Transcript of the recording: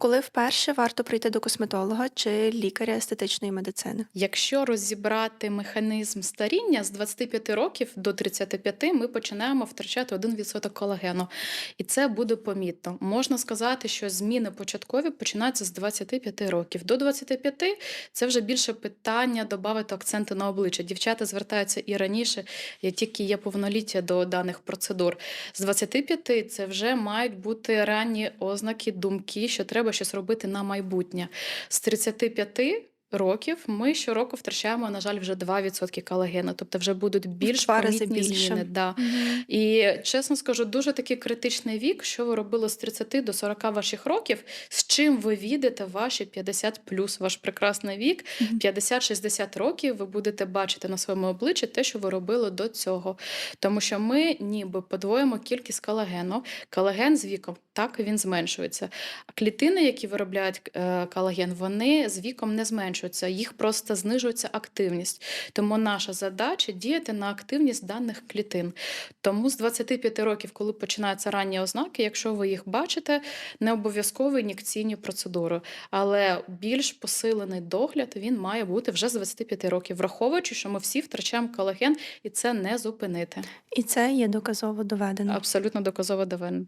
Коли вперше варто прийти до косметолога чи лікаря естетичної медицини? Якщо розібрати механізм старіння з 25 років до 35, ми починаємо втрачати 1% колагену, і це буде помітно. Можна сказати, що зміни початкові починаються з 25 років. До 25 це вже більше питання додати акценти на обличчя. Дівчата звертаються і раніше, як тільки є повноліття до даних процедур. З 25 це вже мають бути ранні ознаки, думки, що треба щось робити на майбутнє. З 35 років ми щороку втрачаємо, на жаль, вже 2% колагену, тобто вже будуть більш помітні зміни. Да. І чесно скажу, дуже такий критичний вік, що ви робили з 30 до 40 ваших років, з чим ви відете ваші 50 плюс ваш прекрасний вік, Мгм. 50-60 років ви будете бачити на своєму обличчі те, що ви робили до цього. Тому що ми ніби подвоїмо кількість колагену. Колаген з віком так він зменшується. А клітини, які виробляють е, колаген, вони з віком не зменшуються, їх просто знижується активність. Тому наша задача діяти на активність даних клітин. Тому з 25 років, коли починаються ранні ознаки, якщо ви їх бачите, не обов'язково ін'єкційні процедури, але більш посилений догляд він має бути вже з 25 років, враховуючи, що ми всі втрачаємо колаген, і це не зупинити. І це є доказово доведено. Абсолютно доказово доведено.